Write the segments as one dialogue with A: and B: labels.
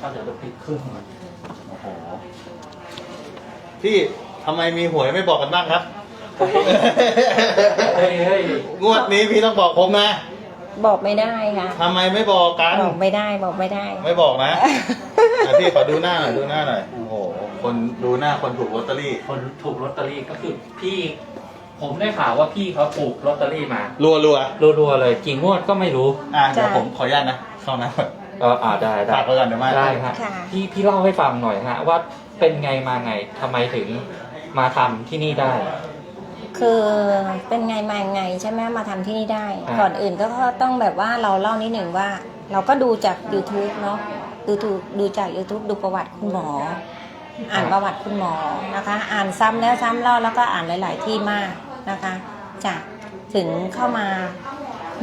A: ก็เดี๋ยวจะปิดเครื่องก่อน
B: โอ้โหพี่ทำไมมีหวยไม่บอกกันบ้างครับ
A: เฮ้ยเฮ้ย
B: งวดนี้พี่ต้องบอกผมนะ
C: บอกไม่ได้ค่ะ
B: ทำไมไม่บอกกัน
C: บอกไม่ได้บอกไม่ได้
B: ไม่บอกนะอะพี่ขอดูหน้าหน่อยดูหน้าหน่อย โอ้โห คนดูหน้าคนถูกลอตเตอรี่
A: คนถูกลอตเตอรี่ก็คือพี่ ผมได้ข่าวว่าพี่เขาถูกลอตเตอรี่มา
B: รัวรัว
A: รัวๆเลยกี่งวดก็ไม่รู้
B: ๆอะเดี๋ยวผมขออนุญาตนะเข้านะ
A: เอออ่าได้ได้
B: ฝากไว้ก่อนเดี๋ยวมา
A: ได้ครับ
C: ค่ะ
A: พี่พี่เล่าให้ฟังหน่อยฮะว่าเป็นไงมาไงทำไมถึงมาทำที่นี่ได้
C: คือเป็นไงมาไงใช่ไหมมาทำที่นี่ได้
A: อ่า
C: ก่อนอื่นก็ต้องแบบว่าเราเล่านิดหนึ่งว่า เราก็ดูจาก YouTube เนาะดูถูกดูจาก YouTube ดูประวัติคุณหมอ อ่านประวัติคุณหมอนะคะ อ่านซ้ำแล้วซ้ำเล่าแล้วก็อ่านหลาย ๆ ที่มากนะคะจากถึงเข้ามา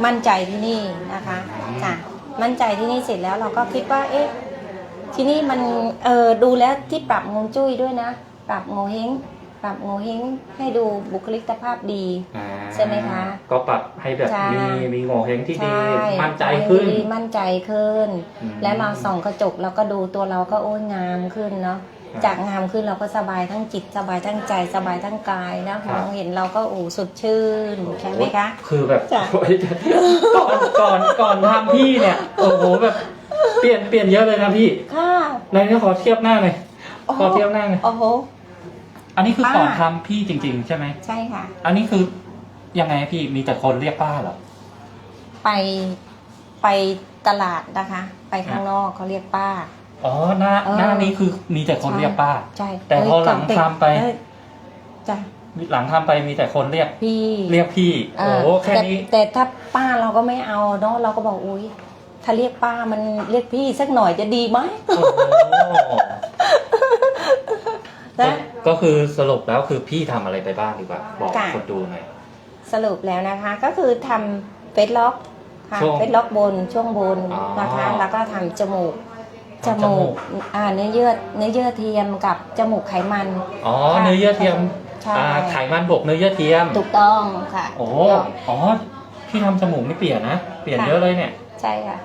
C: มั่นใจที่นี่นะคะจ้ะ มั่นใจที่นี่เสร็จแล้วเราก็คิดว่า เอ๊ะ ที่นี่มันเออดูแล้วที่ปรับงวงจุ้ยด้วยนะ ปรับโงเฮงปรับโงเฮงให้ดูบุคลิกภาพดี
A: อ่า
C: ใช่ไหมคะ
A: ก็ปรับให้แบบ
C: ใช่
A: มีมีโงเฮงที่ดี
C: ใช่
A: มั่นใจขึ้น
C: ดีมั่นใจขึ้น
A: อืม
C: แล้วเราส่องกระจกเราก็ดูตัวเราก็โอ้ยงามขึ้นเนาะ
A: ครับ
C: จากงามขึ้นเราก็สบายทั้งจิตสบายทั้งใจสบายทั้งกายนะครับมองเห็นเราก็โอ้สดชื่นใช่ไหมคะ
A: คือแบบ
C: จ้ะ
A: ก่อนก่อนก่อนทำพี่เนี่ย โอ้โหแบบเปลี่ยนเปลี่ยนเยอะเลยนะพี่
C: ค่ะ
A: ในนี้ขอเทียบหน้าหน่อย
C: โอ้โห
A: ขอเทียบหน้าหน่อย
C: โอ้โห
A: อันนี้คือ
C: ป้า
A: ก่อนทำพี่จริง ๆ ใช่ไหม
C: ใช่ค่ะ
A: อันนี้คือยังไงพี่มีแต่คนเรียกป้าเหรอ
C: ไปไปตลาดนะคะ ไปข้างนอกเขาเรียกป้า
A: อ๋อหน้า
C: เออ
A: หน้านี้คือมีแต่คนเรียกป้า
C: ใช่
A: แต่พอหลัง
C: เย
A: ทำไป
C: เอ้ยจ้ะ
A: หลังทำไปมีแต่คนเรียก
C: พี่
A: เรียกพี่
C: เอ
A: โอ้
C: อ
A: โหแค่
C: แต่
A: นี้
C: แต่ถ้าป้าเราก็ไม่เอาเนาะเราก็บอกอุ้ยถ้าเรียกป้ามันเรียกพี่สักหน่อยจะดีไหม
A: โอ้โห
C: นะ
A: ก็คือสรุปแล้วคือพี่ทำอะไรไปบ้างดีกว่า บอก
C: ค่ะ
A: คนดูหน่อย
C: สรุปแล้วนะคะก็คือทำเฟสล็อกค่ะ
A: ช่วง
C: เฟสล็อกบนช่วงบน
A: อ๋อ
C: นะคะแล้วก็ทำจมูก จ
A: ทำจมู
C: มู
A: ก
C: กอ่าเนื้อเยื่อเนื้อเยื่อเทียมกับจมูกไขมัน
A: อ๋อ
C: ค่ะ
A: เนื้อเยื่อเทียม
C: ใช่
A: อ่าไขมันบวกเนื้อเยื่อเทียม
C: ถูกต้องค่ะ
A: โอ้
C: ถูกต้อง
A: อ๋อพี่ทำจมูกนี่เปลี่ยนนะเปลี่ยน
C: ค่ะ
A: เยอะเลยเนี่ย
C: ใช่ค่ะ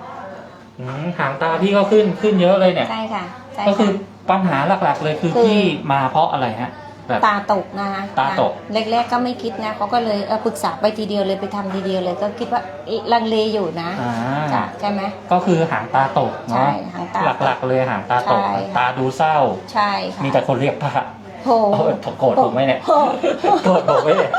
A: อืมหางตาพี่ก็ขึ้นขึ้นเยอะเลยเนี่ย
C: ใช่ค่ะใช่
A: ก็คื
C: ค่ะ
A: อปัญหาหลักๆเลยคือ
C: คือ
A: พี่มาเพราะอะไรฮะ แบบ
C: ตาตกนะคะ
A: ตาตก
C: แรกๆก็ไม่คิดนะเขาก็เลยเออปรึกษาไปทีเดียวเลยไปทำทีเดียวเลย ก็คิดว่าเอ๊ะลังเลอยู่นะ
A: อ่า
C: จ้ะใช่ไหม
A: ก็คือหางตาตก
C: ใช่
A: เนาะ
C: หางตา
A: หลักๆเลยหางตาตก
C: ใช่
A: ตาดูเศร้า
C: ใช่ค่ะ
A: มีแต่คนเรียกพระ
C: โห
A: เออโกรธผมไหมเนี่ย
C: โอ้
A: โกรธผมไหมเนี่ย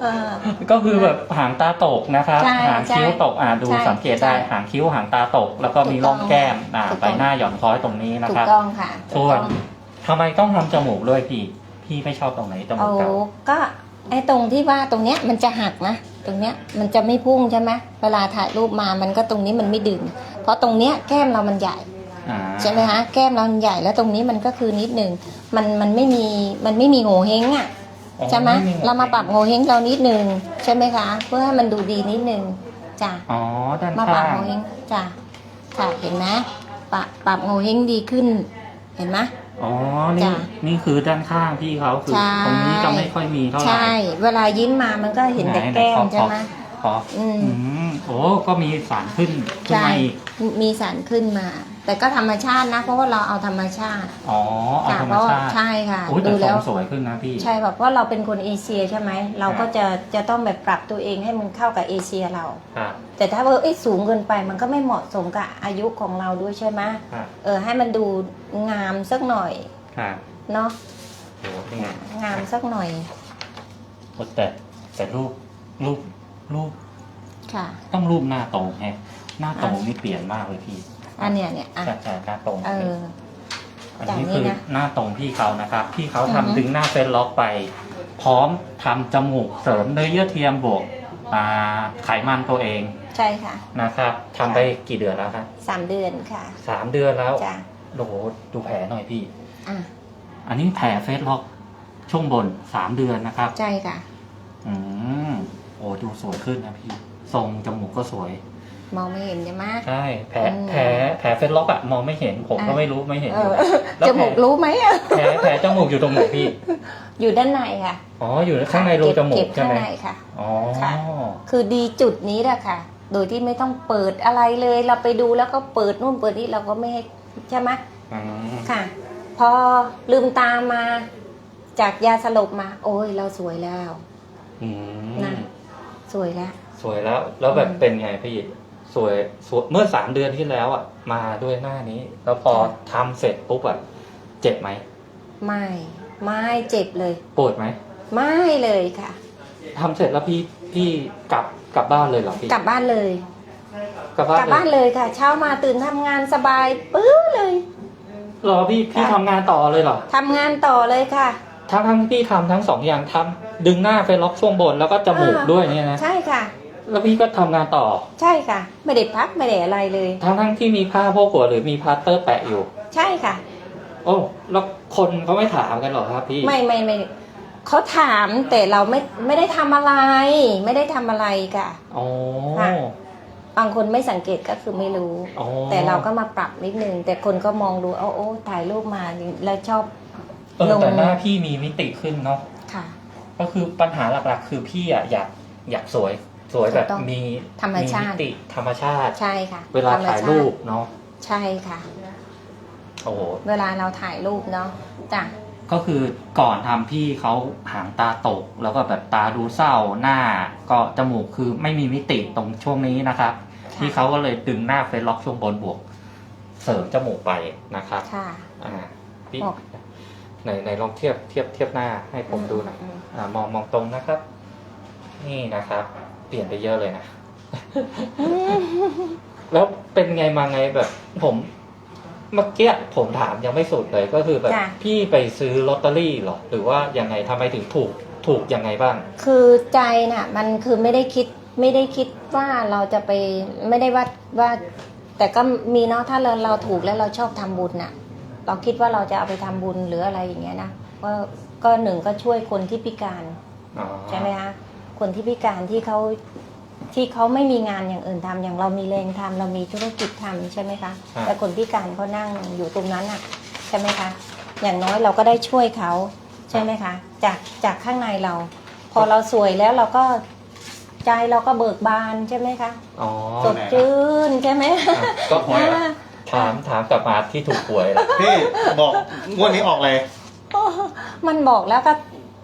C: เออ
A: ก็คือแบบหางตาตกนะครับ
C: ใช่
A: หางคิ้ว
C: ใช่
A: ตกอ่าดู
C: ใช่
A: สังเกตได้
C: ใช่
A: หางคิ้วหางตาตก แล้วก็มีร่องแก้มอ่า
C: ถูก
A: ใบ
C: ต้อง
A: หน้าหย่อนคล้อยตรงนี้นะ
C: ถู
A: ค
C: ก
A: รับ
C: ต้องค่ะถู
A: ส่
C: ก
A: วน
C: ต้อง
A: ทำไมต้องทำจมูกด้วยพี่ พี่ไม่ชอบตรงไหนจมู
C: เอา
A: กเก่า
C: ก็ไอ้ตรงที่ว่าตรงเนี้ยมันจะหักนะ ตรงเนี้ยมันจะไม่พุ่งใช่ไหมเวลาถ่ายรูปมามันก็ตรงนี้มันไม่ดึง เพราะตรงเนี้ยแก้มเรามันใหญ่
A: อ่า
C: ใช่ไหมคะแก้มเรามันใหญ่แล้วตรงนี้มันก็คือนิดหนึ่งมันมันไม่มีมันไม่มีโงเฮงอะ
A: อ๋อ
C: ใช่ไหม
A: ห
C: เรามาปรับโงเฮงเรานิดหนึ่งใช่ไหมคะ เพื่อให้มันดูดีนิดหนึ่งจ้ะ
A: อ๋อด้าน
C: มาปรั
A: ข้า
C: บ
A: ง
C: โงเฮงจ้ะค่ะเห็นไหมปรับปรับโงเฮงดีขึ้น เห็นไหม
A: อ๋อ นี่
C: จ้ะ
A: นี่คือด้านข้างพี่เขาคือ
C: ใช่
A: ตรงนี้จะไม่ค่อยมีเท่าไหร่
C: ใช่ เวลายิ้มมามันก็เห็นแต่
A: ไห
C: แก้ม
A: ขอ
C: ใช่ไหม
A: ขอ
C: อืม
A: อืมโอ้ก็มีสารขึ้นขึ้น
C: ใช่
A: มาอีก
C: มีสารขึ้นมา แต่ก็ธรรมชาตินะ เพราะว่าเราเอาธรรมชาติ
A: อ๋อเอา
C: ค่ะ
A: ธรร
C: เพ
A: ม
C: ราะว่า
A: ชาติ
C: ใช่ค่ะ
A: โอ้ยแต่
C: ดู
A: ทร
C: แล้ว
A: งสวยขึ้นนะพี่
C: ใช่แบบเพราะเราเป็นคนเอเชียใช่ไหม เราก็จะจะต้องแบบปรับตัวเองให้มันเข้ากับเอเชียเรา
A: ครับ
C: แต่ถ้าว่าเอ้ยสูงเกินไปมันก็ไม่เหมาะสมกับอายุของเราด้วยใช่ไหม
A: ครับ
C: เออให้มันดูงามสักหน่อย
A: ครับ
C: เนาะ
A: โอ้นี่ไง
C: งามสักหน่อย
A: โอ้แต่แต่รูปรูป รูป
C: ค่ะ
A: ต้องรูปหน้าตรงแฮะหน้าตรงนี่เปลี่ยนมากเลยพี่
C: อันเนี้ยเนี่ยอะ
A: แต่แต่หน้าตรง
C: เออ
A: อัน
C: จาก
A: นี้
C: นี้
A: คือ
C: นะ
A: หน้าตรงพี่เขานะครับพี่เขา
C: อือ
A: ทำ
C: ฮึ
A: ดึงหน้าเฟซล็อกไป พร้อมทำจมูกเสริมเนื้อเยื่อเทียมบวกอ่าไขมันตัวเอง
C: ใช่ค่ะ
A: นะครับทำไปกี่เดือนแล้วครับ
C: สามเดือนค่ะ
A: สามเดือนแล้ว
C: จ้ะ
A: โอ้โหดูแผลหน่อยพี่
C: อะ
A: อันนี้แผลเฟซล็อกช่วงบนสามเดือนนะครับ
C: ใช่ค่ะ
A: อืม โอ้ดูสวยขึ้นนะพี่ ทรงจมูกก็สวย
C: มองไม่เห็นใช่ไหม
A: ใช่แผล
C: อืม
A: แผลแผลเฟซล็อกอะมองไม่เห็นผมก็
C: อะ
A: ไม่รู้ไม่เห็น
C: เอ
A: อยู่
C: อ
A: แล้ว
C: จมูกรู้ไหมอะ
A: แผลแผลจมูกอยู่ตรงไหนพี่
C: อยู่ด้านในค่ะ
A: อ๋ออยู่ข้างในรูจมู
C: เก็
A: ก
C: บ
A: ใช่
C: ข้าง
A: ไหม
C: ในค่ะ
A: อ๋อ
C: ค่ะ คือดีจุดนี้แหละค่ะ โดยที่ไม่ต้องเปิดอะไรเลย เราไปดูแล้วก็เปิดนู่นเปิดนี่เราก็ไม่ให้ใช่ไหม
A: อืม
C: ค่ะ พอลืมตามา จากยาสลบมา โอ้ยเราสวยแล้ว
A: อืม
C: นะ สวยแล้ว
A: สวยแล้ว แล้วแบบ
C: อืม
A: เป็นไงพี่สวยสวยเมื่อสามเดือนที่แล้วอะ มาด้วยหน้านี้ แล้วพอทำเสร็จปุ๊บอะเจ็บไหม
C: ไม่ไม่เจ็บเลย
A: ปวดไหม
C: ไม่เลยค่ะ
A: ทำเสร็จแล้วพี่พี่กลับกลับบ้านเลยเหรอพี่
C: กลับบ้านเลย
A: กลับบ้าน
C: กลับบ้านเลยค่ะ เช้ามาตื่นทำงานสบายปื้อเลย
A: เหรอพี่พี่
C: ค่ะ
A: ทำงานต่อเลยเหรอ
C: ทำงานต่อเลยค่ะ
A: ทั้งทั้งที่พี่ทำทั้งสองอย่างทำ ดึงหน้าไปล็อกช่วงบนแล้วก็จมูก
C: อ่า
A: ด้วยเนี่ยนะ
C: ใช่ค่ะ
A: แล้วพี่ก็ทำงานต่อ
C: ใช่ค่ะ ไม่ได้พักไม่ได้อะไรเลย
A: ทั้งทั้งที่มีผ้าโพกหัวหรือมีพลาสเตอร์แปะอยู่
C: ใช่ค่ะ
A: โอ้แล้วคนเขาไม่ถามกันเหรอครับพี่
C: ไม่ไม่ไม่เขาถามแต่เราไม่ไม่ได้ทำอะไร ไม่ได้ทำอะไรค่ะ
A: อ๋อ
C: ค่ะบางคนไม่สังเกตก็คือไม่รู้
A: อ๋อ
C: แต่เราก็มาปรับนิดนึง แต่คนก็มองดูเอาโอ้ถ่ายรูปมาแล้วชอบ
A: เออ
C: ลง
A: แต่หน้าพี่มีมิติขึ้นเนาะ
C: ค่ะ
A: ก็คือปัญหาหลักๆ คือพี่อะอยากอยากสวยสวยแบบ
C: ถูกต้อง
A: มี
C: ธรรมชาติ
A: มิติธรรมชาติ
C: ใช่ค่ะ
A: เวลา
C: ธรรม
A: ถ่าย
C: ชติ
A: รูปเนาะ
C: ใช่ค่ะ
A: โอ้โห
C: เวลาเราถ่ายรูปเนาะจ้ะ
A: ก็คือก่อนทำพี่เขาหางตาตก แล้วก็แบบตาดูเศร้าหน้าก็จมูกคือไม่มีมิติตรงช่วงนี้นะครับ
C: ค่ะ
A: ที่เขาก็เลยดึงหน้าเฟซล็อกช่วงบนบวก เสริมจมูกไปนะครับ
C: ค่ะ
A: อ่าพี่
C: บอก
A: ไหนไหนลองเทียบเทียบเทียบหน้าให้ผมดูหน่อย
C: อืม
A: อ่ามองมองตรงนะครับ นี่นะครับ เปลี่ยนไปเยอะเลยนะ แล้วเป็นไงมาไงแบบ ผมเมื่อกี้ผมถามยังไม่สุดเลยก็คือแบบ
C: จ้ะ
A: พี่ไปซื้อลอตเตอรี่เหรอ หรือว่ายังไงทำไมถึงถูกถูกยังไงบ้าง
C: คือใจน่ะ มันคือไม่ได้คิดไม่ได้คิดว่าเราจะไปไม่ได้ว่าว่า แต่ก็มีเนาะถ้าเราเราถูกแล้วเราชอบทำบุญน่ะ เราคิดว่าเราจะเอาไปทำบุญหรืออะไรอย่างเงี้ยนะก็ก็หนึ่งก็ช่วยคนที่พิการ
A: อ๋อ
C: ใช่ไหมคะคนที่พิการที่เขาที่เขาไม่มีงานอย่างอื่นทำอย่างเรามีแรงทำเรามีธุรกิจทำใช่ไหมคะแต่คนพิการเขานั่งอยู่ตรงนั้นอะใช่ไหมคะอย่างน้อยเราก็ได้ช่วยเขาใช่ไหมคะจากจากข้างในเรา พอเราสวยแล้วเราก็ใจเราก็เบิกบานใช่ไหมคะ
A: อ๋อ
C: สดชื่นใช่ไหม
A: อะก็
B: หวยเหรอ
A: ถามถามกลับมาที่ถูกหวยแล้ว
B: พี่บอกงวดนี้ออกเลย
C: มันบอกแล้วก็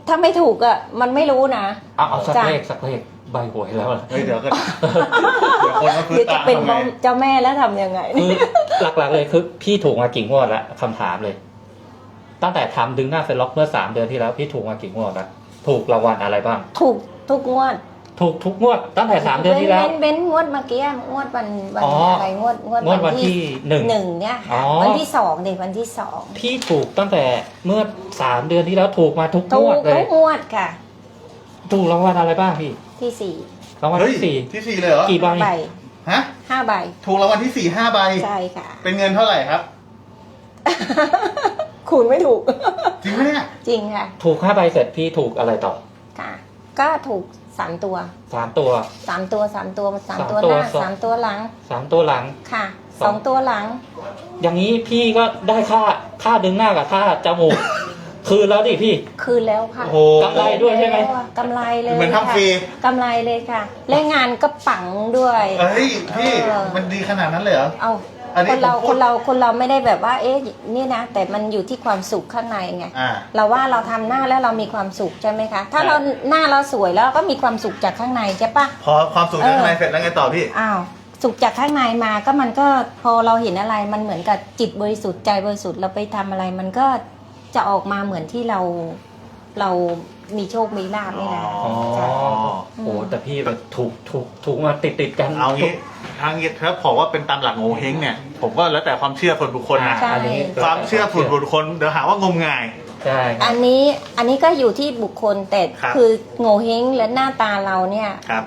C: ถ้าไม่ถูกอะมันไม่รู้นะ
A: เอาเอาสัก
C: จ้ะ
A: เลขสักเลขใบหวยแล้วล่ะ
B: เฮ้ยเดี๋ยวก็เดี๋ยวคนก็คือ
C: เดี๋ยวจะ
B: ตาม
C: เป็น
B: ทำไง
C: เจ้าแม่แล้วทำยังไง
A: คือหลักๆเลยคือพี่ถูกมากี่งวดแล้วคำถามเลย ตั้งแต่ทำดึงหน้าเฟซล็อกเมื่อสามเดือนที่แล้วพี่ถูกมากี่งวดแล้วถูกรางวัลอะไรบ้าง
C: ถูกทุกงวด
A: ถูกทุกงวดตั้งแต่สามเดือนที่แล้ว
C: เว้นเว้นงวดเมื่อกี้งวดวันวัน
A: อ๋ออ
C: อะไรงวดงวด
A: งวดวันที่หนึ่ง
C: หนึ่งเนี่ย
A: อ๋
C: ค่ะ
A: อ
C: วันที่สองเด็กวันที่สอง
A: พี่ถูกตั้งแต่เมื่อสามเดือนที่แล้วถูกมาทุกง
C: ถู
A: ว
C: ก
A: ดเล
C: ทุ
A: ย
C: กงวดค่ะ
A: ถูกรางวัลอะไรบ้างพี่
C: ที่สี่
A: รางวัล
B: เฮ้ย
A: ที่สี่
B: ที่สี่เลยเหรอ
A: กี่ใบ
C: ใบ
B: ฮะ
C: ห้าใบ
B: ถูกรางวัลที่สี่ห้าใบ
C: ใช่ค่ะ
B: เป็นเงินเท่าไหร่ครับ
C: คูณไม่ถูก
B: จริงไหมเนี่ย
C: จริงค่ะ
A: ถูกห้าใบเสร็จพี่ถูกอะไรต่อ
C: ค่ะ ก็ถูกสามตัว
A: สามตัว
C: สามตัวสามตัวสาม
A: สาม
C: ตัว
A: ตัว
C: หน้า
A: สอง
C: สามตัวหลัง
A: สามตัวหลัง
C: ค่ะ
A: ส
C: ส
A: อ
C: อง งตัวหลัง
A: อย่างนี้พี่ก็ได้ค่าค่าดึงหน้ากับค่าจมูก คืนแล้วดิพี่
C: คืนแล้วค่ะ
B: โอ้โห
A: กำไรด้วยใช่ไหม
C: แล้วอะกำไรเลย
B: เหมือนทำฟรี
C: ค่ะกำไรเลยค่ะ และงานก็ปังด้วย
B: เฮ้ยพี่
C: เออ
B: มันดีขนาดนั้นเลยเหรอ
C: เอา
B: อันนี้
C: คนเรา
B: ผมพูด
C: คนเราคนเราไม่ได้แบบว่า เอ๊ะนี่นะ แต่มันอยู่ที่ความสุขข้างในไง
B: อ่า
C: เราว่าเราทำหน้าแล้วเรามีความสุขใช่ไหมคะ ถ้า
B: ใช่
C: เราหน้าเราสวยแล้วเราก็มีความสุขจากข้างในใช่ปะ
B: พอความสุขจากข้างในเสร็จแล้วไงต่อพี่
C: อ้าวสุขจากข้างในมาก็มันก็พอเราเห็นอะไรมันเหมือนกับจิตบริสุทธิ์ใจบริสุทธิ์เราไปทำอะไร มันก็จะออกมาเหมือนที่เรา เรามีโชคมีลาภนี่แหละ
B: อ๋อ
C: จ้ะ
A: โอ้แต่พี่แบบถูกถูกถูกมาติดติดๆกัน
B: เอางี้ทางนี้ถ้าผมว่าเป็นตามหลักโงเฮงเนี่ย ผมก็แล้วแต่ความเชื่อส่วนบุคคลนะ
C: ใช่
A: อันนี้
B: ความเชื่อส่วนบุคคลเดี๋ยวหาว่างมงาย
A: ใช่ครั
C: อั
A: บ
C: นนี้อันนี้ก็อยู่ที่บุคคลแต่
B: ครับ
C: คือโง่เฮงและหน้าตาเราเนี่ย
B: ครับ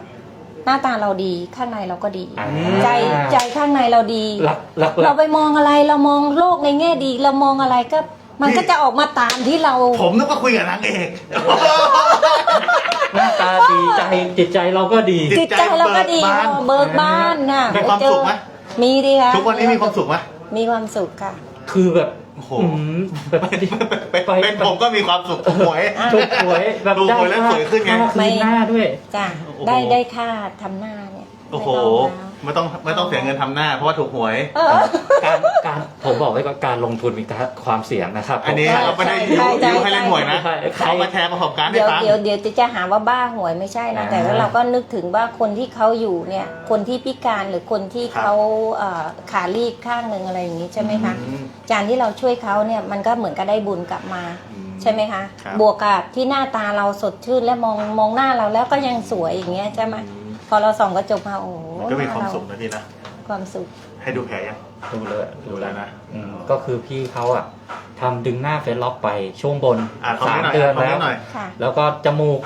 C: หน้าตาเราดีข้างในเราก็ดี
A: อ่า
C: ใจใจข้างในเราดี
A: หลักหลักหลั
C: เรา
A: ก
C: ไปมองอะไรเรามองโลกในแง่ดี เรามองอะไรก็ มันก็จะออกมาตามที่เรา
B: ผมนึกว่าคุยกับนางเอก
A: หน้าตาดีใจจิตใจเราก็ดี
B: จิ
C: จิตใจเราก็ดี
B: เบิกบาน
C: เออเบิกบานน่ะ
B: มีความสุขไหม
C: มีดีค่ะ
B: ทุกวันนี้มีความสุขไหม
C: มีความสุขค่ะ
A: คือแบบ
B: โอ้โห
A: อืมแบบ
B: เป็นเป็นผมก็มีความสุขถูกหวย
A: ถูกหวยแบบ
B: ถูกหวยแล้ว
A: ได้
B: สวยขึ้นไง
A: ค่าคืนหน้าด้วย
C: จ้ะ
B: โอ้โห
C: ได้ได้ค่าทำหน้าเนี่ย
B: โอ้โห
C: ไม่ต้อง
B: ไม่ต้องไม่ต้องเสียเงินทำหน้า เพราะว่าถูกหวย
C: เออ
A: การการผมบอกไว้ก่อนการลงทุนมีความเสี่ยงนะครับ
B: อันนี้
A: ผม
B: เราไม่ได้
C: ใช่
B: ยุ
C: ใช่
B: ยุให้เล่นหวยนะ
A: ใช่ใช่
B: เขามาแชร์ประสบการณ์ให้
C: เดี๋ยว
B: ฟัง
C: เดี๋ยวเดี๋ยวจะหาว่าบ้าหวยไม่ใช่นะ
A: อ่า
C: แต่ว่าเราก็นึกถึงว่าคนที่เขาอยู่เนี่ย คนที่พิการหรือคนที่
B: ครับ
C: เขาเอ่อขาลีบข้างหนึ่งอะไรอย่างนี้ใช่ไหมคะ
B: อืม
C: การที่เราช่วยเขาเนี่ยมันก็เหมือนกับได้บุญกลับมา
B: อืม
C: ใช่ไหมคะ
B: ครับ
C: บวกกับที่หน้าตาเราสดชื่นและมองมองหน้าเราแล้วก็ยังสวยอย่างเงี้ยใช่ไหม
B: อืม
C: พอเราส่องกระจกมาโอ้โห
B: มันก็มีความ
C: หน้เร
B: สุขนะพี่นะ
C: ความสุข
B: ให้ดูแผลยัง
A: ดูเลยดูแล้ว
B: ดูแล้ว
A: นะ
B: นะ
A: อืมก็คือพี่เขาอะทำดึงหน้าเฟซล็อกไปช่วงบน
B: อ่านคอม
A: สา
B: เมน
A: ม
B: ต์หน่อย
A: เดือน
B: คอมเม
A: แล้
B: น
A: ว
B: ต์หน่อย
C: ค่ะ
A: แล้วก็จมูก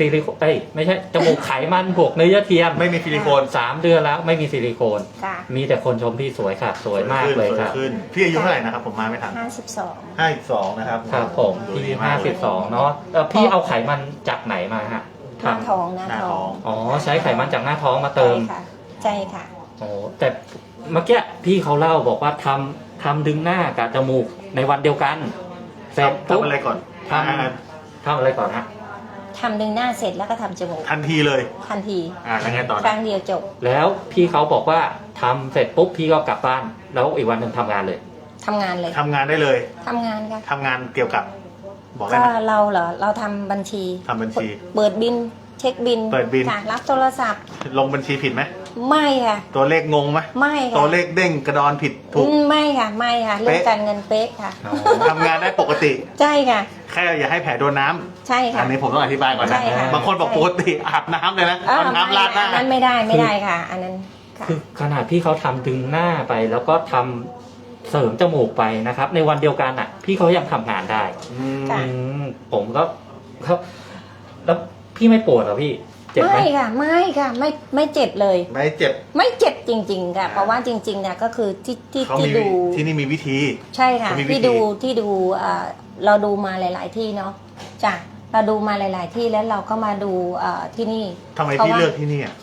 A: ซิลิโคนเอ้ยไม่ใช่ จมูกไขมันบวกเนื้อเยื่อเทียม
B: ไม่มีซิลิโคน
A: สามเดือนแล้วไม่มีซิลิโคน
C: ค่ะ
A: มีแต่คนชมพี่สวยค่ะ สวยมากเลย
B: สว
A: ครับ
B: ขึ้นพี่อายุเท่าไหร่นะครับผมมาไม่ทัน
C: ห้าสิบสอง
B: ห้าสองนะครับ
A: ครับผม
B: ดู
A: พี่
B: ดีมา
A: ห้าก
B: เล
A: สิ
B: ย
A: บสองเนาะเอ่อพี่เอาไขมันจากไหนมาฮะ
C: หน้า
A: ทำ
C: ท้องหน้า
B: หน้า
C: ท้
B: ท้
C: อ
B: องง
A: อ๋อใช้ไขมันจากหน้าท้องมาเติม
C: ใช่ค่ะใช่ค่ะ
A: โอ้แต่เมื่อกี้พี่เขาเล่าบอกว่าทำทำดึงหน้ากับจมูกในวันเดียวกันเสร็จปุ๊บ
B: ทำอะไรก่อน
A: ทำ
B: อ่า
A: ทำอะไรก่อนฮะ
C: ทำดึงหน้าเสร็จแล้วก็ทำจมูก
B: ทันทีเลย
C: ทันที
B: อ่าแล้วไงต่อ
C: ค
B: นะ
C: รั้งเดียวจบ
A: แล้วพี่เขาบอกว่าทำเสร็จปุ๊บพี่ก็กลับบ้าน แล้วอีกวันหนึ่งทำงานเลย
C: ทำงานเลย
B: ทำงานได้เลย
C: ทำงานค่ะ
B: ทำงานเกี่ยวกับ บอกได้
C: ก็
B: ไหม
C: เราเหรอเราทำบัญชี
B: ทำบัญชี
C: เปิดบินเช็คบิน
B: เปิดบิล
C: ค่ะรับโทรศัพท์
B: ลงบัญชีผิดไหม
C: ไม่ค่ะ
B: ตัวเลขงงไหม
C: ไม่ค่ะ
B: ตัวเลขเด้งกระดอนผิดถูก
C: อืมไม่ค่ะไม่ค่ะเรื่อง
B: เป๊ะ
C: การเงินเป๊ะค่ะ
B: ทำงานได้ปกติ
C: ใช่ค่ะ
B: แค่อย่าให้แผลโดนน้ำ
C: ใช่ค่ะ
B: อันนี้ผมต้องอธิบายก่อนนะ
C: ใช่ค่ะ
B: บางคนบอกปกติอาบน้ำเลยนะ
C: เออ
B: เอาน้ำราดหน้า
C: อันนั้นไม่ได้ไม่ได้ค่ะ อันนั้นค่ะ
A: คือขนาดพี่เขาทำดึงหน้าไป แล้วก็ทำ เสริมจมูกไปนะครับ ในวันเดียวกันอะ พี่เขายังทำงานได้
B: อืม
C: ค่ะ
A: อืมผมก็ครับแล้วพี่ไม่ปวดเหรอพี่ เจ็บไหม
C: ไม่ค่ะ ไม่ค่ะ ไม่ไม่เจ็บเลย
B: ไม่เจ็บ
C: ไม่เจ็บจริง ๆ ค่ะ เพราะว่าจริงๆเนี่ยก็คือที่ที่
B: เขา
C: ที่
B: มี
C: ดู
B: ที่นี่มีวิธี
C: ใช่ค่ะ
B: เขามีวิธี
C: ที่ดูที่ดูเอ่อเราดูมาหลาย ๆ ที่เนาะจ้ะเราดูมาหลาย ๆ ที่แล้วเราก็มาดูเอ่อที่นี่
B: ทำไม
C: พราะ
B: พี่
C: ว่า
B: เลือกที่นี่อะ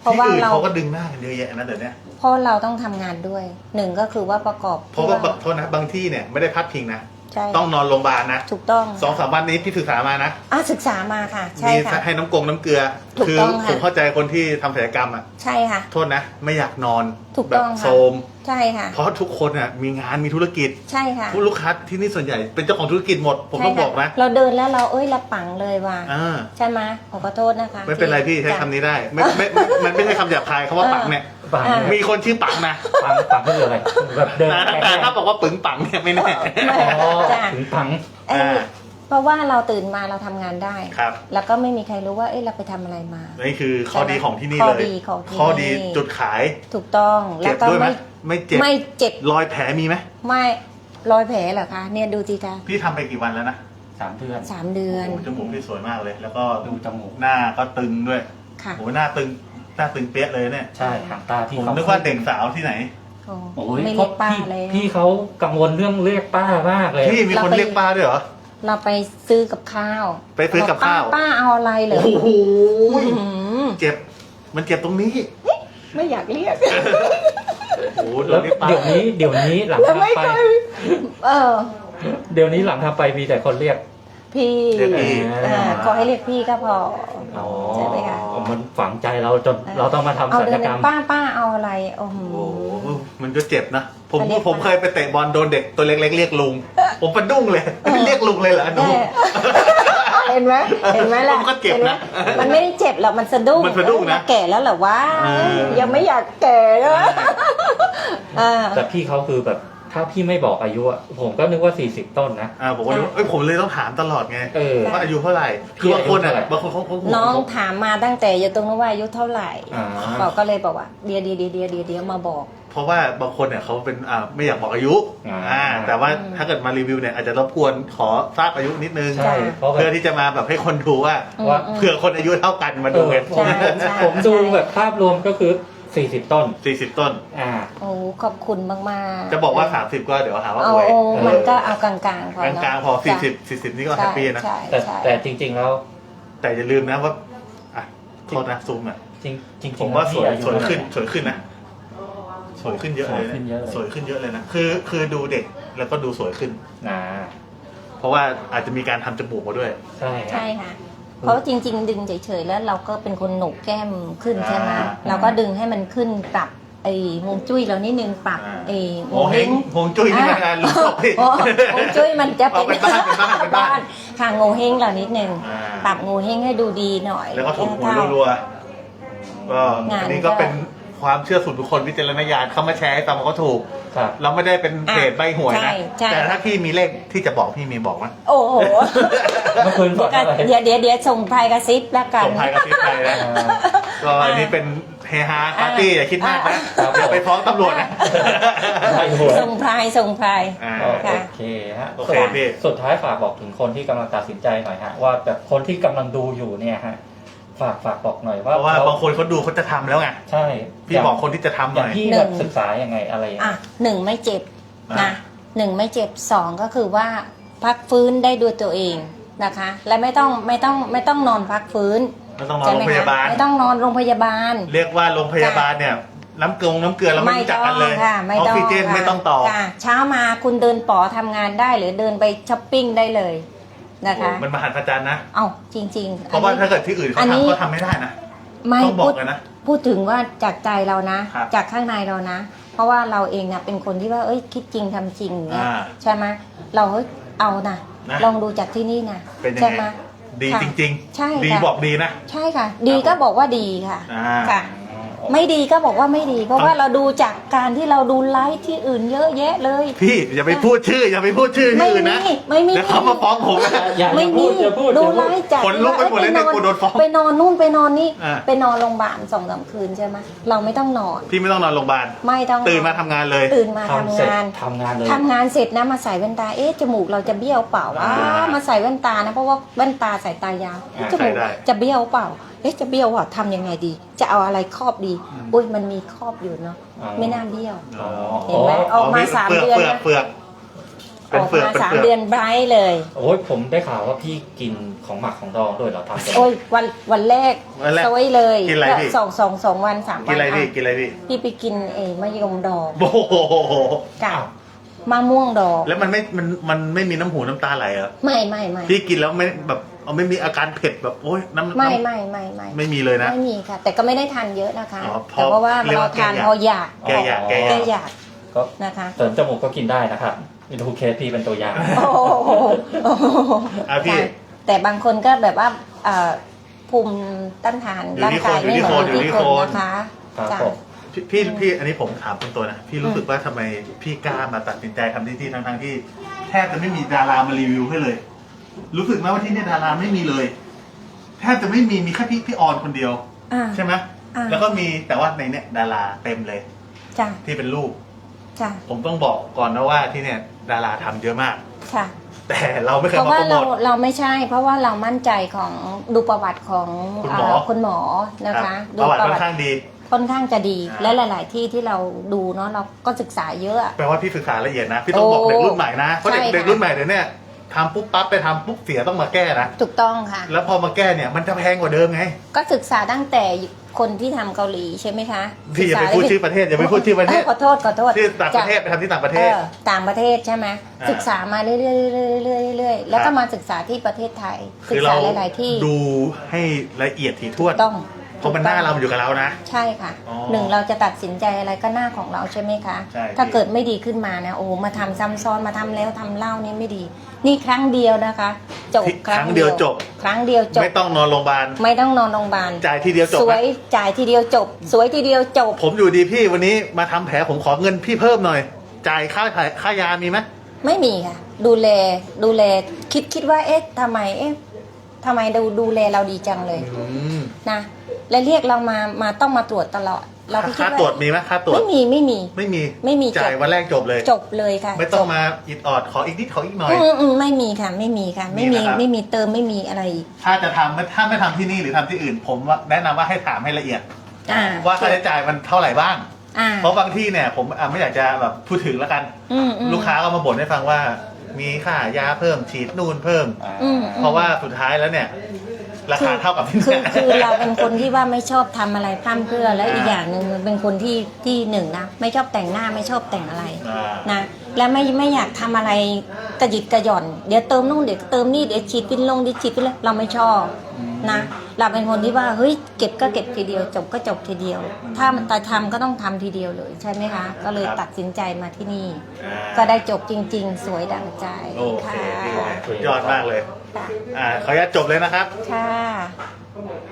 C: เพราะ
B: ที่
C: ว่า
B: อื่น
C: เรา
B: เขาก็ดึงหน้ากันเยอะแยะนะเดี๋ยวนี้
C: เพราะเราต้องทำงานด้วยหนึ่งก็คือว่าประกอบ
B: เพราะว่า
C: ที่
B: โทษนะบางที่เนี่ยไม่ได้พัดพิงนะ
C: ใช่
B: ต้องนอนโรงพยาบาลนะ
C: ถูกต้อง
B: สองสามวันนี้พี่ศึกษามานะ
C: อะศึกษามาค่ะ ใช่
B: มี
C: ค่ะ
B: ให้น้ำกงน้ำเกลือ
C: ถูก
B: คื
C: ต้องค่ะ
B: ผมเข้าใจคนที่ทำศัลยกรรมอะ
C: ใช่ค่ะ
B: โทษนะ ไม่อยากนอน
C: ถูก
B: แบ
C: ต้
B: บ
C: องค่ะ
B: โทรม
C: ใช่ค่ะ
B: เพราะทุกคนอะมีงานมีธุรกิจ
C: ใช่ค่ะ
B: ผู้ลูกค้าที่นี่ส่วนใหญ่เป็นเจ้าของธุรกิจหมด ผม
C: ใช่
B: ต้อง
C: ค่ะ
B: บอกนะ
C: เราเดินแล้วเราเอ้ยเราปังเลยว่ะ
B: อ่า
C: ใช่ไหมขอขอโทษนะคะ
B: ไม่เป็นไรพี่ใช้
C: จ้ะ
B: คำนี้ได้ ไม่ไม่ไม่มันไม่ใช่คำหยาบคายคำว่าปังเนี่ย
A: ปัง
C: อ่า
B: มีคนชื่อปังนะ
A: ปังปังก็คืออะไรแบบเดิน
B: แต่
A: แค่
B: แต่ถ้าบอกว่าปึงปังเนี่ยไม่แน่
A: อ๋อ
C: จ้ะ
A: ถึงปัง
C: เอ้ย
B: อ่า
C: เพราะว่าเราตื่นมาเราทำงานได้
B: ครับ
C: แล้วก็ไม่มีใครรู้ว่าเอ้ยเราไปทำอะไรมา
B: นี่คือข้อดีของที่นี่
C: ข้อ
B: เลย
C: ดีของที่
B: ข้อดี
C: นี่
B: จุดขาย
C: ถูกต้องแล้
B: เจ็
C: ว
B: บ
C: ก็
B: ด้วยไหม
C: ไม่
B: ไม่เจ็บ
C: ไม่เจ็บ
B: รอยแผลมีไหม
C: ไม่รอยแผลเหรอคะเนี่ยดูสิคะ
B: พี่ทำไปกี่วันแล้วนะ
A: สามเดือน
C: สามเดือน
B: โอ้โหจมูกพี่สวยมากเลย แล้วก็
A: ดูจมูก
B: หน้าก็ตึงด้วย
C: ค่ะ
B: โอ้โหหน้าตึง หน้าตึงเปี้ยเลยเนี่ย
A: ใช่หางตาพี่
B: ผม
A: เขา
B: นึกว่าเด็กสาวที่ไหน
C: โอ้
A: โอ้ย
C: ไม่เรียกป้า
A: พี่
C: เลย
A: พี่เขากังวลเรื่องเรียกป้ามากเลย
B: พี่มีคนเรียกป้าด้วยเหรอ
C: เราไปซื้อกับข้าว
B: ไปซื้อกับข้าว
C: ป้ป้าเอาอะไรเหรอ
B: โอ้โห
C: อื้อหือ
B: เจ็บ มันเจ็บตรงนี้
C: ไม่อยากเรียก
B: โอ้โหโด
A: แล้ว
B: นเรียกป้า
A: เดี๋ยวนี้เดี๋ยวนี้หลัง
C: แล้วไม่
A: ทำไป
C: เคย เออ
A: เดี๋ยวนี้หลังทำไปมีแต่คนเรียก
C: พี่
B: เรียกพี่
C: เออขอให้เรียกพี่ก็พอ
A: อ๋อ
C: ใช่ไหมคะ
A: มันฝังใจเราจนเราต้องมาทำ
C: เอา
A: ศัล
C: เดิ
A: ย
C: น
A: กรรม
C: ป้าป้าเอาอะไรโอ้โห
B: โอ้โหมันก็เจ็บนะ ผม
C: เขาเรียก
B: ผมเคยไปเตะบอลโดนเด็กตัวเล็กๆเรียกลุง ผมเป็นดุ้งเลย เรียกลุงเลยเหรอหนู
C: เห็นไหมเห็นไหมล่ะ
B: มันก็เจ็บนะ
C: ห็ไหมมันไม่ได้เจ็บหรอกมันสะดุ้ง
B: มันสะดุ้งนะ
C: เอ้ยเราแก่แล้วเหรอวะ
B: เออ
C: ยังไม่อยากแก่เลยอ่า
A: แต่พี่เขาคือแบบ ถ้าพี่ไม่บอกอายุอะผมก็นึกว่า40ต้นนะ
B: อ่าผมก็รู้เอ้ยผมเลยต้องถามตลอดไง
A: เออ
B: ว่าอายุเท่าไหร่ คือบางคนอะบางคนเขาเขา
C: น้องถามมาตั้งแต่อยู่ตรงนู้นว่าอายุเท่าไหร่
A: อ่า
C: บอกก็เลยบอกว่าเดี๋ยวเดี๋ยวเดี๋ยวเดี๋ยวเดี๋ยวเดี๋ยวมาบอก
B: เพราะว่าบางคนเนี่ยเขาเป็นอ่าไม่อยากบอกอายุ
A: อ่า
B: อ่าแต่ว่าถ้าเกิดมารีวิวเนี่ยอาจจะรบกวนขอทราบอายุนิดนึง
A: ใช่ เพราะแบ
B: เพื่อบ ที่จะมาแบบให้คนดูว่า
C: อืม
A: ว่า
C: อืม
B: เผื่อคนอายุเท่ากันมา
A: เอ
B: ดู
A: อ
B: กัน
A: ผม
C: ใช่
A: ผม
C: ใช่
A: ผมดูแบบภาพรวมก็คือ 40ต้น
B: สี่สิบต้น
A: อ่า
C: โอ้ขอบคุณมากๆ
B: จะบอกว่าสามสิบก็เดี๋ยวหาว่า
C: เอา
B: อวย
C: โอ้
A: เออ
C: มันก็เอากลางๆพอกเนอะ
B: ลางๆพอสี่สิบสี่สิบนี่ก็แฮปปี้นะ
C: ใช่
A: แต่
C: ใช่
A: แต่จริง ๆ แล้ว
B: แต่อย่าลืมนะว่าอะโทษนะซูมอะ
A: จริงจริงๆ
B: ผมว่าสวย
A: แล้พี่
B: สวย
A: อา
B: ขึ้น
A: เท่าไหร่
B: สวยขึ้นนะ สวยขึ้นเยอะเลย
A: สวยขึ้นเยอะเลย
B: สวยขึ้นเยอะเลยนะคือคือดูเด็กแล้วก็ดูสวยขึ้น
A: อ่า
B: เพราะว่าอาจจะมีการทำจมูกมาด้วย
A: ใช่ครั
C: ใช่
A: บ
C: ค่ะ เพราะว่าจริง ๆ ดึงเฉยๆแล้วเราก็เป็นคนโหนกแก้มขึ้นใช่ไหม
B: อ่า
C: เราก็ดึงให้มันขึ้นปรับไอ้ฮวงจุ้ยเรานิดนึงปรับ
B: อ่า
C: ไอ้
B: โงเฮงโงจุ้ยนี่มันอะไรรู้ศพพี่
C: โอ้ฮวงจุ้ยมันจะ
B: เอาเป็นบ้านเป็นบ้านเป็นบ้าน
C: ค่ะโงเฮงเรานิดนึง
B: อ่า
C: ปรับโงเฮงให้ดูดีหน่อย
B: แล้วก็ถูกหวย
C: ให้เท่า
B: รัวๆก็
C: งาน
B: อันนี้ก็
C: ก็
B: เป็น ความเชื่อส่วนบุคคลวิจารณญาณเข้ามาแชร์ให้ฟังว่าเขาถูก
A: ครับ
B: เราไม่ได้เป็นเพจใบหวยนะ
C: ใช่ใช่
B: แต่ถ้าพี่มีเลขที่จะบอกพี่มีบอกไหม
C: โอ้โห
A: เมื่อคืนฝันอะไร
C: เดี๋ยวเดี๋ยวเดี๋ยวส่งไพกระซิบแล้วกัน
B: ส่งท้ายกับพี่ไปนะ
A: อ่า
B: ก็อันนี้เป็นเฮฮาปาร์ตี้อย่าคิดมากนะ
A: อ่า
B: อย่าไปฟ้องตำรวจนะ
A: ใช่หวย
C: ส่งไพรส่งไพร
B: อ่า
A: ก็
C: ค่ะ
A: โอเคฮะ
B: โอเคพี่
A: สุดท้ายฝากบอกถึงคนที่กำลังตัดสินใจหน่อยฮะว่าแบบคนที่กำลังดูอยู่เนี่ยฮะ ฝากฝากบอกหน่อย
B: เพ
A: ว่า
B: ราะว่า
A: เข
B: บางคนเขาดูเขาจะทำแล้วไง
A: ใช่
B: พี่บอกคนที่จะทำ
A: อ
B: ห
A: ย่า
B: น่
A: ง
B: อย
A: พี่
C: หนึ่
A: แบบ
C: ง
A: ศึกษายังไงอะไรอย่าง
C: อะ
A: เงี้ย
C: หนึ่งไม่เจ็บ
B: อะ
C: นะหนึ่งไม่เจ็บสองก็คือว่าพักฟื้นได้ด้วยตัวเองนะคะ และไม่ต้องไม่ต้องไม่ต้องนอนพักฟื้น
B: ไม่ต้องนอน
C: ใช่
B: โร
C: ไหม
B: งพยาบาล
C: ไม่ต้องนอนโรงพยาบาล
B: เรียกว่าโรงพยาบาลเนี่ยน้ำเกลือน้ำเกลือเราไม่รู้จักกันเลย
C: ค่ะ
B: อ
C: ไม่
B: อก
C: ต้อง
B: ซิเจน
C: ค่ะ
B: ไม่ต้องต่อ
C: ค่ะเช้ามาคุณเดินป๋อทำงานได้หรือเดินไปช้อปปิ้งได้เลย นะคะ
B: โอ้มันมหัศจรรย์นะ
C: เอ้าจริงๆ
B: เพราะว่า
C: อันนี้
B: ถ้าเกิดที่อื่น
C: อั
B: เขา
C: นนี้
B: ทำเขาทำไม่ได้นะ
C: ไม่
B: ต้องบอ
C: พู
B: ก
C: ด
B: กันนะ
C: พูดถึงว่าจากใจเรานะ
B: ครับ
C: จากข้างในเรานะ เพราะว่าเราเองนะเป็นคนที่ว่าเอ้ยคิดจริงทำจริงเนี่ย
B: อ่า
C: ใช่ไหมเราเฮ้ยเอานะ
B: นะ
C: ลองดูจากที่นี่นะ
B: เป็นยัง
C: ใช่
B: ไง
C: ไหม
B: ดี
C: ค่ะ
B: จริง
C: ใช่
B: ๆ ดี
C: ค่ะ
B: บอกดีนะ
C: ใช่ค่ะ ดีก็บอกว่าดีค่ะ
B: อ่า
C: ค่ะ ไม่ดีก็บอกว่าไม่ดี เพราะว่าเราดูจากการที่เราดูไลฟ์ที่อื่นเยอะแยะเลย
B: พี่อย่าไปพูดชื่อ อย่าไปพูดชื่อที่
C: ไม่
B: อื่น
C: มี
B: นะ
C: ไม่มี
B: เดี๋ยวเขามาฟ้องผมนะ
A: อย่า
C: ไม่
A: พู
C: มี
A: ดอย่าพูด
C: ดู
A: อย่าพู
C: ไล
A: ด
C: ฟ์จาก
B: ขนลุกไปหมดเลยเนี่ยกลัวโดนฟ้อง
C: ไปนอนนู่นไปนอนนี่
B: อ่า
C: ไปนอนโรงพยาบาลสองสามคืนใช่ไหมเราไม่ต้องนอน
B: พี่ไม่ต้องนอนโรงพยาบาล
C: ไม่ต้อง
B: ตื่นมาทำงานเลย
C: ตื่นมาทำ
A: ทำเสร็จ
C: งาน
A: ทำงานเลย
C: ทำงานเสร็จนะมาใส่แว่นตาเอ๊ะจมูกเราจะเบี้ยวเปล่าวะ
B: อ่า
C: มาใส่แว่นตานะเพราะว่าแว่นตาสายตายาว
A: อ่า
C: จมูก
B: ใส่ได้
C: จะเบี้ยวเปล่า เอ๊ะจะเบี้ยวอะทำยังไงดี จะเอาอะไรครอบดี
B: อืม
C: อุ้ยมันมีครอบอยู่เนาะ
A: อ๋อ
C: ไม่น่าเบี้ยว
B: อ๋อ
C: เห็นไหมออกมาสาม
B: เปลือก
C: เดือน
B: เปลือก
C: นะ
B: เปลือก
C: อ
B: เป็น
C: อก
B: เปลือก
C: มา
B: เป็น
C: สาม
B: เปลือก
C: เดือนไบรท์เลย
A: โอ้ยผมได้ข่าวว่าพี่กินของหมักของดองด้วยเหรอทำจน
C: โอ้ยวันวันแรก
B: วันแรก
C: โซยเลย
B: กินอะไรพี่
C: สองสองสองวันสาม
B: กิ
C: วันน
B: อะไรพี่
C: อะ
B: กินอะไรพี่
C: พี่ไปกินเอมะยมดอง
B: โอ้โห
C: กับมะม่วงดอง
B: แล้วมันไม่มันมันไม่มีน้ำหูน้ำตาไหลเหรอ
C: ไม่ไม่ไม่
B: พี่กินแล้วไม่แบบ เอาไม่มีอาการเผ็ดแบบโอ๊ยน้ำ
C: ไม่
B: น้ำ
C: ไม่ไม่ไม่
B: ไม่มีเลยนะ
C: ไม่มีค่ะ แต่ก็ไม่ได้ทานเยอะนะคะ
B: อ๋อพอ
C: แต่เพราะว่า
B: เรียก
C: เรา
B: ว่า
C: ทาน
B: แก้
C: พอ
B: อยาก
C: อยาก
B: แกอยากแกอยาก
C: แก้อยาก
A: ก็
C: นะคะ
A: เสริมจมูกก็กินได้นะครับนี่ดูเคสพี่เป็นตัวอย่าง
C: โอ้โหโอ้โห
B: อะพี่
C: ค่ะแต่บางคนก็แบบว่าเอ่อภูมิต้านทาน
B: อยู่
C: ร่าง
B: ที่
C: กาย
B: คน
C: ไม่เหมือน
B: อยู่ที่
C: ที่
B: คน
C: คนนะคะ
A: ครับ
C: จ้ะ
A: ผม
B: พี่พี่พี่อันนี้ผมถามตรงตัวนะ พี่รู้สึกว่าทำไมพี่กล้ามาตัดสินใจทำที่ที่ทั้งทั้งๆที่ แทบจะไม่มีดารามารีวิวให้เลย รู้สึกไหมว่าที่เนี่ยดาราไม่มีเลย แทบจะไม่มีมีแค่พี่พี่ออนคนเดียว
C: อ่า
B: ใช่ไหม
C: อ่า
B: แล้วก็มีแต่ว่าในเนี่ยดาราเต็มเลย
C: จ้ะ
B: ที่เป็นรูป
C: จ้ะ
B: ผมต้องบอกก่อนนะว่าที่เนี่ยดาราทำเยอะมาก
C: ค่ะ
B: แต่เราไม่เค
C: เพ
B: ย
C: ราะ
B: มา
C: ว่า
B: โปรโม
C: เรา
B: ท
C: เราไม่ใช่ เพราะว่าเรามั่นใจของดูประวัติของ
B: คุณหมอ
C: เอ่อคุณหมอนะ
B: รั
C: คะ
B: บประวัติค่อนข้างดี
C: ค่อนข้างจะดี
B: อ่า
C: และหลาย ๆ ที่ที่เราดูเนาะเราก็ศึกษาเยอะ
B: แปลว่าพี่ศึกษาละเอียดนะ พี่ต้องบอก
C: โอ้
B: เด็กรุ่นใหม่นะเพราะเด็ก
C: ใช่ค่ะ
B: เด็กรุ่นใหม่เดี๋ยวเนี้ ทำปุ๊บปั๊บไปทำปุ๊บเสียต้องมาแก้นะ
C: ถูกต้องค่ะ
B: แล้วพอมาแก้เนี่ยมันจะแพงกว่าเดิมไง
C: ก็ศึกษาตั้งแต่คนที่ทำเกาหลีใช่ไหมคะ
B: พี่อย่าไป
C: ศึกษ
B: พูดชื่อประเทศอย่าไปพูดชื่อประเทศ
C: ขอโทษขอโทษ
B: ที่ต่างประเทศ
C: จ
B: ไปทำที่ต่างประเท
C: เอ
B: ศ
C: อต่างประเทศใช่ไหม
B: อ่า
C: ศึกษามาเรื่อยๆเรื่อยๆเรื่อยๆเรื่อยๆแล้ว
B: ครั
C: ก็
B: บ
C: มาศึกษาที่ประเทศไทย
B: คื
C: ศึ
B: อก
C: ษา
B: เรา
C: หลายๆที่
B: ดูให้ละเอียดถี่ถ้วน
C: ต้อง
B: เพราะมันหน้าเรามันอยู่กับเรานะ
C: ใช่ค่ะ
B: อ๋อ
C: หนึ่งเราจะตัดสินใจอะไรก็หน้าของเราใช่ไหมคะ
B: ใช่
C: ถ้า
B: พี่
C: เกิดไม่ดีขึ้นมานะโอ้มาทำซ้ำซ้อนมาทำแล้วทำเล่านี่ไม่ดี นี่ครั้งเดียวนะคะจบ
B: ครั้งเดียวจบ
C: ครั้งเดียวจบ
B: ไม่ต้องนอนโรงพยาบาล
C: ไม่ต้องนอนโรงพยาบาล
B: จ่ายทีเดียวจบ
C: สว
B: นะ
C: ยจ่ายทีเดียวจบ สวยทีเดียวจบ
B: ผมอยู่ดีพี่วันนี้มาทำแผลผมขอเงินพี่เพิ่มหน่อย จ่ายค่าค่ายามีไหม
C: ไม่มีค่ะ ดูแลดูแลคิดคิดว่าเอ๊ะทำไมเอ๊ะทำไมดูดูแลเราดีจังเลย
B: อืม
C: นะ และเรียกเรามามาต้องมาตรวจตลอด เราก็คิด
B: ค่า
C: ว่า
B: ตรวจมีไหมค่าตรวจ
C: ไม่มีไม่มี
B: ไม่มี
C: ไม่มี
B: จ่าย
C: จบ
B: วันแรกจบเลย
C: จบเลยค่ะ
B: ไม่ต้อง
C: จบ
B: มาอิดออดขออีกนิดขออีกหน่อย
C: อืมอืมไม่มีค่ะ ไม่มีค่ะ ไม่มี
B: นี่นะครับ
C: ไม่มีเติมไม่มีอะไรอีก
B: ถ้าจะทำถ้าไม่ทำที่นี่หรือทำที่อื่น ผมว่าแนะนำว่าให้ถามให้ละเอียด
C: อ่า
B: ว่าค่าใช้จ่ายมันเท่าไหร่บ้าง
C: อ่า
B: เพราะบางที่เนี่ยผมอะไม่อยากจะแบบพูดถึงแล้วกัน
C: อืมอืม
B: ลูกค้าก็มาบ่นให้ฟังว่า มีค่ายาเพิ่มฉีดนู่นเพิ่ม
C: อืม
B: เพราะว่าสุดท้ายแล้วเนี่ย ราคาเท่ากับที่
C: คือ
B: เนี่ย
C: คือเราเป็นคนที่ว่าไม่ชอบทำอะไรพร่ำเพรื่อและอีกอย่างหนึ่งเป็นคนที่ที่หนึ่งนะไม่ชอบแต่งหน้าไม่ชอบแต่งอะไร
B: อ่า
C: นะและไม่ไม่อยากทำอะไรกระหยิดกระหย่อน เดี๋ยวเติมนู่นเดี๋ยวเติมนี่เดี๋ยวฉีดฟินลงเดี๋ยวฉีดฟินเลยเราไม่ชอบนะเราเป็นคนที่ว่าเฮ้ยเก็บก็เก็บทีเดียว จบก็จบทีเดียว ถ้ามันตาทำก็ต้องทำทีเดียวเลยใช่ไหมคะ ก็เลยตัดสินใจมาที่นี่ก็ได้จบจริง ๆ สวยดังใจ
B: โอเค
C: ค่ะ
B: สุดยอดมากเลย
C: ค่ะ
B: อ่าเขาจะจบเลยนะครับ
C: ค่ะ